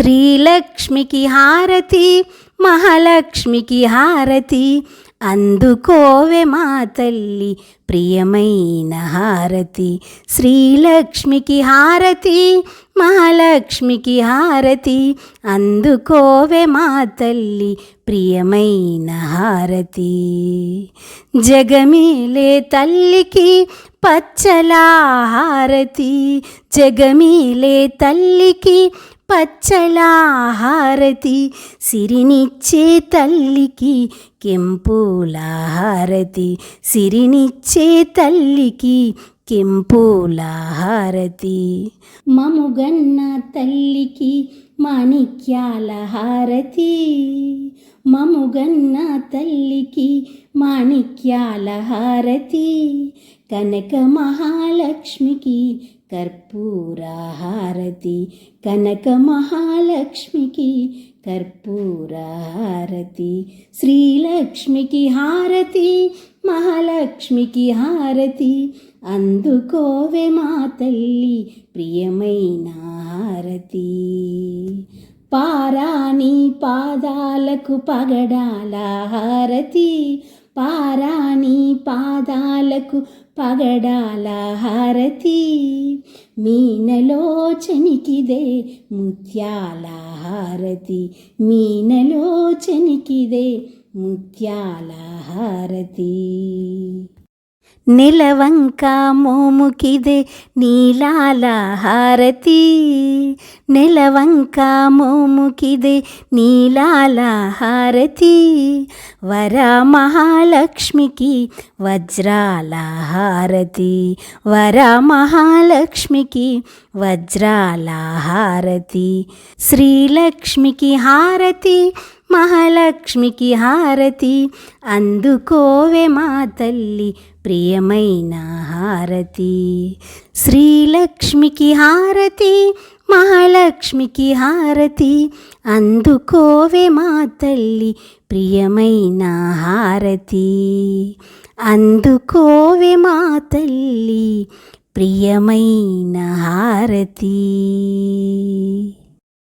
శ్రీలక్ష్మికి హారతి మహాలక్ష్మికి హారతి. అందుకోవే మా తల్లి ప్రియమైన హారతి. శ్రీలక్ష్మికి హారతి మహాలక్ష్మికి హారతి. అందుకోవే మా తల్లి ప్రియమైన హారతి. జగమీలే తల్లికి పచ్చలా హారతి జగమీలే తల్లికి పచ్చల హారతి సిరినిచ్చే తల్లికి కెంపుల హారతి సిరినిచ్చే తల్లికి కెంపుల హారతి మముగన్న తల్లికి మాణిక్యాల హారతి మముగన్న తల్లికి మాణిక్యాల హారతి కనక మహాలక్ష్మికి కర్పూర హారతి కనక మహాలక్ష్మికి కర్పూర హారతి శ్రీలక్ష్మికి హారతి మహాలక్ష్మికి హారతి. అందుకోవే మా తల్లి ప్రియమైన హారతి. పారాణి పాదాలకు పగడాల హారతి. పారాణి పాదాలకు పగడాల హారతి. మీనలోచనికిదే ముత్యాల హారతి. మీనలోచనికిదే ముత్యాల హారతి. నెలవంక మోముకిదే నీలాల హారతి. నెలవంక మోముకిదే నీలాల హారతి. వర మహాలక్ష్మికి వజ్రాల హారతి. వర మహాలక్ష్మికి వజ్రాల హారతి. శ్రీలక్ష్మికి హారతి. మహాలక్ష్మికి హారతి. అందుకోవే మా తల్లి ప్రియమైన హారతి. శ్రీలక్ష్మికి హారతి మహాలక్ష్మికి హారతి. అందుకోవే మా తల్లి ప్రియమైన హారతి. అందుకోవే మా తల్లి ప్రియమైన హారతి.